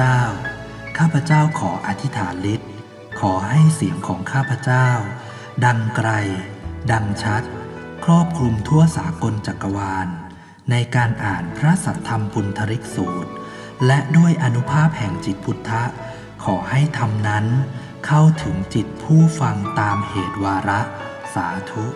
ข้าพเจ้า ข้าพเจ้าขออธิษฐานฤทธิ์ขอให้เสียงของข้าพเจ้า ดังไกล ดังชัด ครอบคลุมทั่วสากลจักรวาล ในการอ่านพระสัทธรรมปุณธริกสูตร และด้วยอนุภาพแห่งจิตพุทธะ ขอให้ธรรมนั้น เข้าถึงจิตผู้ฟังตามเหตุวาระ สาธุ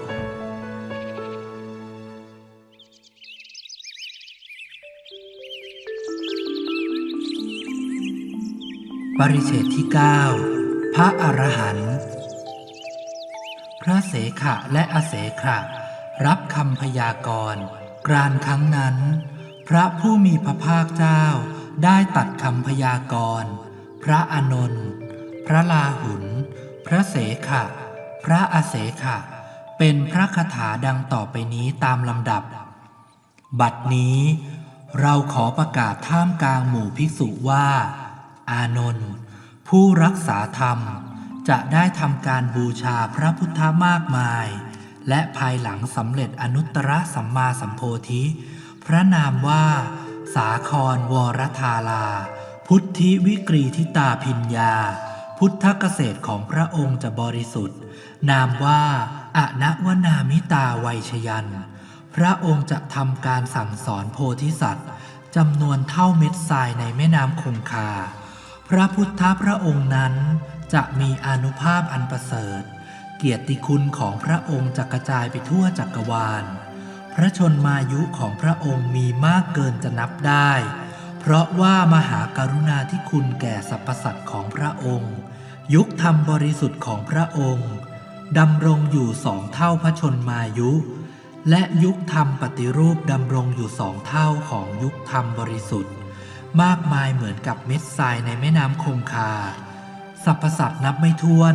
ปริเชตที่ 9 พระอรหันต์พระเสขะและอเสขะรับคำพยากรณ์กรานครั้งนั้น พระผู้มีพระภาคเจ้าได้ตัดคำพยากรณ์พระอานนท์พระลาหุน พระเสขะ พระอเสขะ เป็นพระคาถาดังต่อไปนี้ตามลำดับ บัดนี้ เราขอประกาศท่ามกลางหมู่ภิกษุว่า อานนท์ผู้รักษาธรรมจะได้ทำการบูชาพระพุทธมากมาย และภายหลังสำเร็จอนุตตรสัมมาสัมโพธิ พระนามว่า สาครวรธาลา พุทธิวิกรีทิตาพิญญา พุทธเกษตรของพระองค์จะบริสุทธิ์ นามว่าอนวนามิตาไวยชยัน พระองค์จะทำการสั่งสอนโพธิสัตว์จำนวนเท่าเม็ดทรายในแม่น้ำคงคา พระพุทธพระองค์นั้นจะมีอนุภาพอันประเสริฐ เกียรติคุณของพระองค์จะกระจายไปทั่วจักรวาล พระชนมายุของพระองค์มีมากเกินจะนับได้ เพราะว่ามหาการุณาธิคุณแก่สรรพสัตว์ของพระองค์ ยุคธรรมบริสุทธิ์ของพระองค์ดำรงอยู่สองเท่าพระชนมายุ และยุคธรรมปฏิรูปดำรงอยู่สองเท่าของยุคธรรมบริสุทธิ์ มากมายเหมือนกับเม็ดทรายในแม่น้ำคงคาสรรพสัตว์นับไม่ถ้วน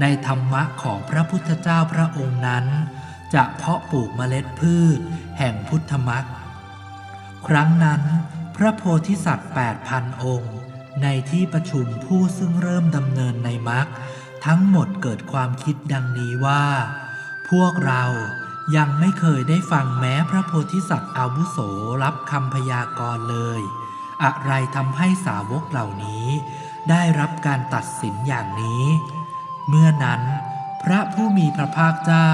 ในธรรมะของพระพุทธเจ้าพระองค์นั้น จะเพาะปลูกเมล็ดพืช แห่งพุทธมรรคครั้งนั้น พระโพธิสัตว์ 8,000 องค์ ในที่ประชุมผู้ซึ่งเริ่มดำเนินในมรรคทั้งหมดเกิดความคิดดังนี้ว่า พวกเรายังไม่เคยได้ฟังแม้พระโพธิสัตว์อาวุโสรับคำพยากรณ์เลย อะไรทำให้สาวกเหล่านี้ ได้รับการตัดสินอย่างนี้ เมื่อนั้น พระผู้มีพระภาคเจ้า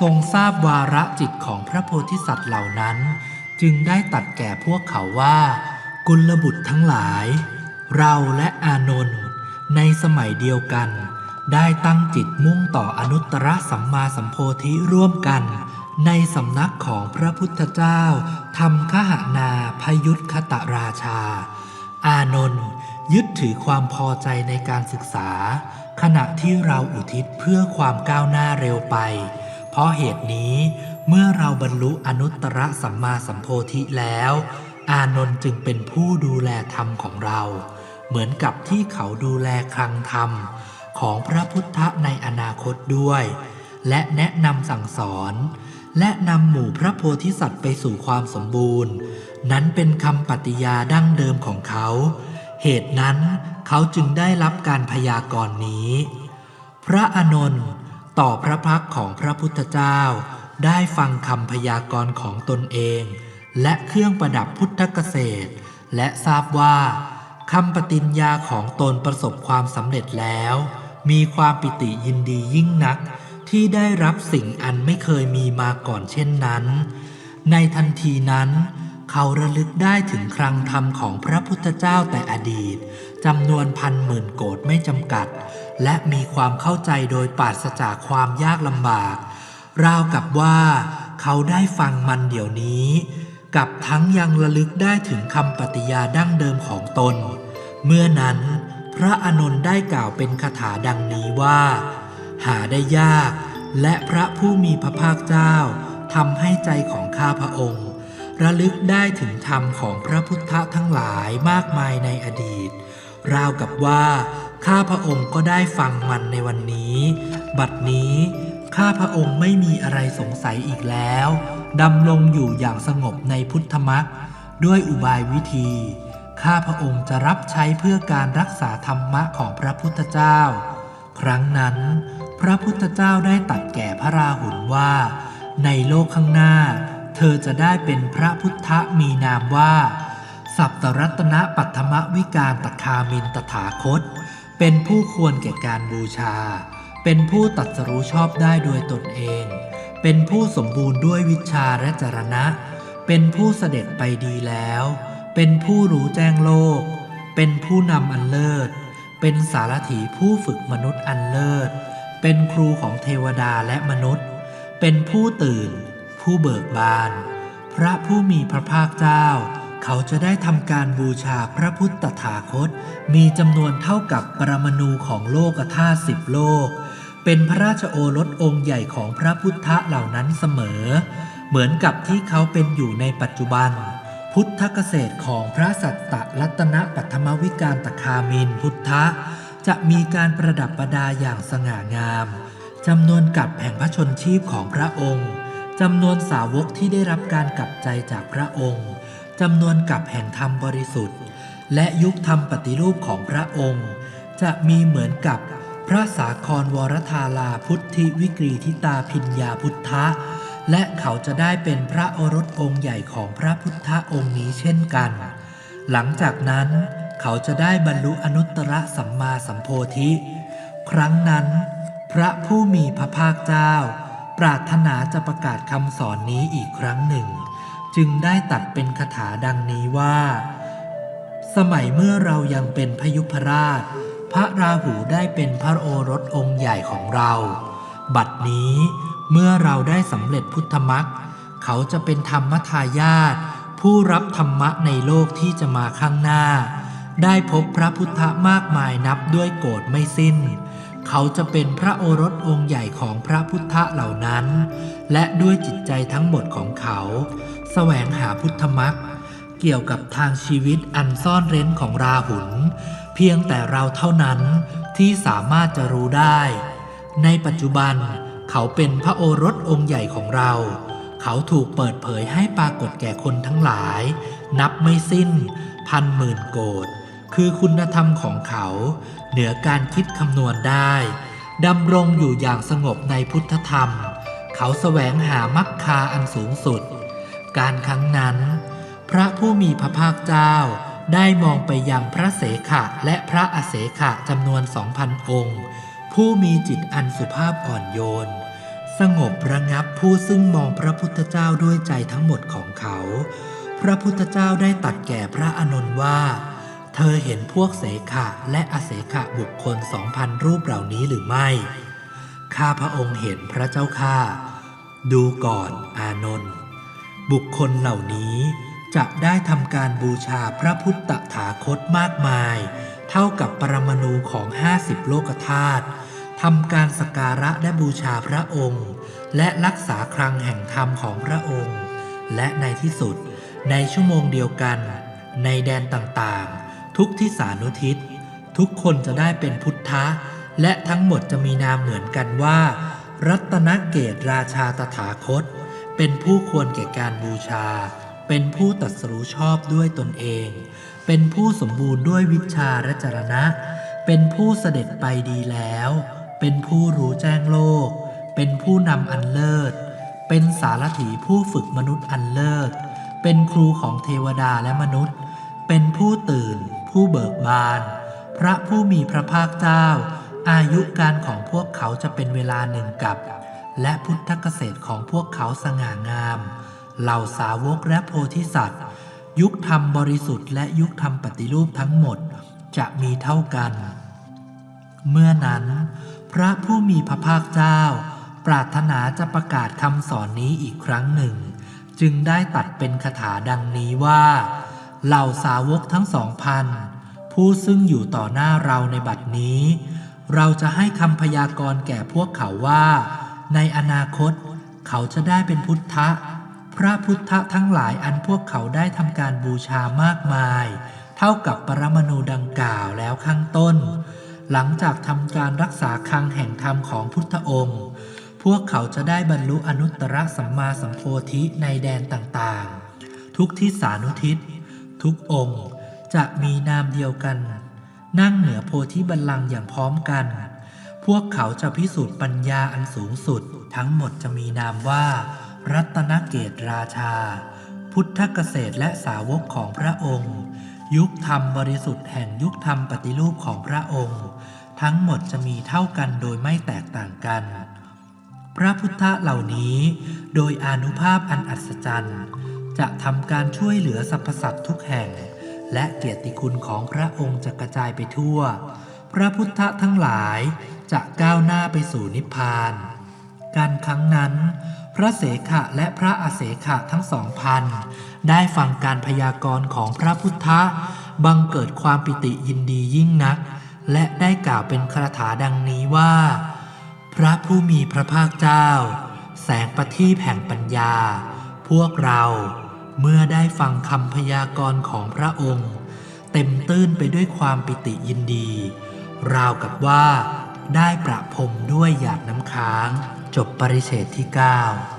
ทรงทราบวาระจิตของพระโพธิสัตว์เหล่านั้น จึงได้ตัดแก่พวกเขาว่า กุลบุตรทั้งหลาย เราและอานนท์ในสมัยเดียวกัน ได้ตั้งจิตมุ่งต่ออนุตตรสัมมาสัมโพธิร่วมกัน ในสำนักของพระพุทธเจ้าทำขหนาพยุทธคตราชา อานนท์ยึดถือความพอใจในการศึกษา ขณะที่เราอุทิศเพื่อความก้าวหน้าเร็วไป เพราะเหตุนี้เมื่อเราบรรลุอนุตตรสัมมาสัมโพธิแล้ว อานนท์จึงเป็นผู้ดูแลธรรมของเรา เหมือนกับที่เขาดูแลคลังธรรม ของพระพุทธในอนาคตด้วย และแนะนำสั่งสอน และนำหมู่พระโพธิสัตว์ไปสู่ความสมบูรณ์ นั้นเป็นคำปฏิญาดั้งเดิมของเขา เหตุนั้นเขาจึงได้รับการพยากรณ์นี้ พระอนนท์ต่อพระพักตร์ของพระพุทธเจ้า ได้ฟังคำพยากรณ์ของตนเอง และเครื่องประดับพุทธเกษตร และทราบว่าคำปฏิญญาของตนประสบความสำเร็จแล้ว มีความปิติยินดียิ่งนัก ที่ได้รับสิ่งอันไม่เคยมีมาก่อนเช่นนั้น ในทันทีนั้นเขาระลึกได้ถึงครังธรรมของพระพุทธเจ้าแต่อดีตจำนวนพันหมื่นโกดไม่จำกัด และมีความเข้าใจโดยปราศจากความยากลำบาก ราวกับว่าเขาได้ฟังมันเดี๋ยวนี้ กับทั้งยังระลึกได้ถึงคำปฏิญาดั้งเดิมของตน เมื่อนั้น พระอนนท์ได้กล่าวเป็นคาถาดังนี้ว่า หาได้ยาก และพระผู้มีพระภาคเจ้าทำให้ใจของข้าพระองค์ ระลึกได้ถึงธรรมของพระพุทธทั้งหลายมากมายในอดีต ราวกับว่าข้าพระองค์ก็ได้ฟังมันในวันนี้ บัดนี้ข้าพระองค์ไม่มีอะไรสงสัยอีกแล้วดำรงอยู่อย่างสงบในพุทธมรรคด้วยอุบายวิธี ข้าพระองค์จะรับใช้เพื่อการรักษาธรรมะของพระพุทธเจ้า ครั้งนั้น พระพุทธเจ้าได้ตัดแก่พระราหุลว่า ในโลกข้างหน้า เธอจะได้เป็นพระพุทธมีนามว่า สัพตรัตนปัตมวิการตคามินตถาคต เป็นผู้ควรแก่การบูชา เป็นผู้ตัดสรู้ชอบได้โดยตนเอง เป็นผู้สมบูรณ์ด้วยวิชาและจรณะ เป็นผู้เสด็จไปดีแล้ว เป็นผู้รู้แจ้งโลก เป็นผู้นำอันเลิศ เป็นสารถีผู้ฝึกมนุษย์อันเลิศ เป็นครูของเทวดาและมนุษย์ เป็นผู้ตื่น ผู้เบิกบาน พระผู้มีพระภาคเจ้า เขาจะได้ทำการบูชาพระพุทธตถาคต มีจำนวนเท่ากับปรมาณูของโลกธาตุสิบโลก เป็นพระราชโอรสองค์ใหญ่ของพระพุทธเหล่านั้นเสมอ เหมือนกับที่เขาเป็นอยู่ในปัจจุบัน พุทธเกษตรของพระสัตตะรัตนปัทมวิการตคามินพุทธ จะมีการประดับประดาอย่างสง่างามจำนวนกับแห่งพระชนชีพของพระองค์จำนวนสาวกที่ได้รับการกลับใจจากพระองค์จำนวนกับแห่งธรรมบริสุทธิ์ และยุคธรรมปฏิรูปของพระองค์ จะมีเหมือนกับพระสาครวรธาลาพุทธิวิกรีทิตาพิญญาพุทธะ และเขาจะได้เป็นพระโอรสองค์ใหญ่ของพระพุทธองค์นี้เช่นกัน หลังจากนั้น เขาจะได้บรรลุอนุตตรสัมมาสัมโพธิ ครั้งนั้น พระผู้มีพระภาคเจ้า ปรารถนาจะประกาศคำสอนนี้อีกครั้งหนึ่ง จึงได้ตัดเป็นคาถาดังนี้ว่า สมัยเมื่อเรายังเป็นพยุพราช พระราหูได้เป็นพระโอรสองค์ใหญ่ของเรา บัดนี้เมื่อเราได้สำเร็จพุทธมรรคเขาจะเป็นธรรมทายาทผู้รับธรรมะในโลกที่จะมาข้างหน้า ได้พบพระพุทธมากมายนับด้วยโกรธไม่สิ้น เขาจะเป็นพระโอรสองค์ใหญ่ของพระพุทธเหล่านั้น และด้วยจิตใจทั้งหมดของเขา แสวงหาพุทธมรรคเกี่ยวกับทางชีวิตอันซ่อนเร้นของราหุลเพียงแต่เราเท่านั้นที่สามารถจะรู้ได้ ในปัจจุบันเขาเป็นพระโอรสองค์ใหญ่ของเรา เขาถูกเปิดเผยให้ปรากฏแก่คนทั้งหลาย นับไม่สิ้น พันหมื่นโกด คือคุณธรรมของเขา เหนือการคิดคำนวณได้ดำรงอยู่อย่างสงบในพุทธธรรม เขาแสวงหามรรคาอันสูงสุด การครั้งนั้น พระผู้มีพระภาคเจ้าได้มองไปยังพระเสขะและพระอเสขะจำนวนสองพันองค์ ผู้มีจิตอันสุภาพอ่อนโยน สงบระงับผู้ซึ่งมองพระพุทธเจ้าด้วยใจทั้งหมดของเขา พระพุทธเจ้าได้ตัดแก่พระอานนท์ว่า เธอเห็นพวกเสขะและอเสขะบุคคลสองพันรูปเหล่านี้หรือไม่ ข้าพระองค์เห็นพระเจ้าข้า ดูก่อนอานนท์บุคคลเหล่านี้จะได้ทำการบูชาพระพุทธถาคตมากมาย เท่ากับปรมาณูของ 50 โลกธาตุทำการสกการะและบูชาพระองค์ และรักษาครังแห่งธรรมของพระองค์ และในที่สุดในชั่วโมงเดียวกัน ในแดนต่างๆ ทุกทิศานุทิศ ทุกคนจะได้เป็นพุทธะ และทั้งหมดจะมีนามเหมือนกันว่า รัตนเกตราชาตถาคต เป็นผู้ควรแก่การบูชา เป็นผู้ตัดสรู้ชอบด้วยตนเอง เป็นผู้สมบูรณ์ด้วยวิชาและจรณะ เป็นผู้เสด็จไปดีแล้ว เป็นผู้รู้แจ้งโลก เป็นผู้นำอันเลิศ เป็นสารถีผู้ฝึกมนุษย์อันเลิศ เป็นครูของเทวดาและมนุษย์ เป็นผู้ตื่น ผู้เบิกบาน พระผู้มีพระภาคเจ้า อายุการของพวกเขาจะเป็นเวลาหนึ่งกับ และพุทธเกษตรของพวกเขาสง่างาม เหล่าสาวกและโพธิสัตว์ ยุคธรรมบริสุทธิ์และยุคธรรมปฏิรูปทั้งหมดจะมีเท่ากัน เมื่อนั้น พระผู้มีพระภาคเจ้า ปรารถนาจะประกาศคำสอนนี้อีกครั้งหนึ่ง จึงได้ตัดเป็นคาถาดังนี้ว่า เหล่าสาวกทั้งสองพันผู้ซึ่งอยู่ต่อหน้าเราในบัดนี้ เราจะให้คำพยากรณ์แก่พวกเขาว่า ในอนาคต เขาจะได้เป็นพุทธะ พระพุทธะทั้งหลายอันพวกเขาได้ทำการบูชามากมาย เท่ากับปรมาณูดังกล่าวแล้วข้างต้น หลังจากทำการรักษาคังแห่งธรรมของพุทธองค์ พวกเขาจะได้บรรลุอนุตตรสัมมาสัมโพธิในแดนต่างๆ ทุกทิศานุทิศ ทุกองค์จะมีนามเดียวกัน นั่งเหนือโพธิบัลลังก์อย่างพร้อมกัน พวกเขาจะพิสูจน์ปัญญาอันสูงสุด ทั้งหมดจะมีนามว่า รัตนเกตราชา พุทธเกษตรและสาวกของพระองค์ ยุคธรรมบริสุทธิ์แห่งยุคธรรมปฏิรูปของพระองค์ ทั้งหมดจะมีเท่ากันโดยไม่แตกต่างกัน พระพุทธเหล่านี้ โดยอนุภาพอันอัศจรรย์ จะทำการช่วยเหลือสรรพสัตว์ทุกแห่ง และเกียรติคุณของพระองค์จะกระจายไปทั่ว พระพุทธทั้งหลายจะก้าวหน้าไปสู่นิพพาน การครั้งนั้น พระเสขะและพระอาเสขะทั้งสองพันได้ฟังการพยากรณ์ของพระพุทธบังเกิดความปิติยินดียิ่งนัก และได้กล่าวเป็นคาถาดังนี้ว่า พระผู้มีพระภาคเจ้า แสงประทีปแห่งปัญญา พวกเรา เมื่อได้ฟังคำพยากรณ์ของพระองค์ เต็มตื้นไปด้วยความปิติยินดี ราวกับว่าได้ประพรมด้วยหยาดน้ำค้าง จบปริเศษที่ 9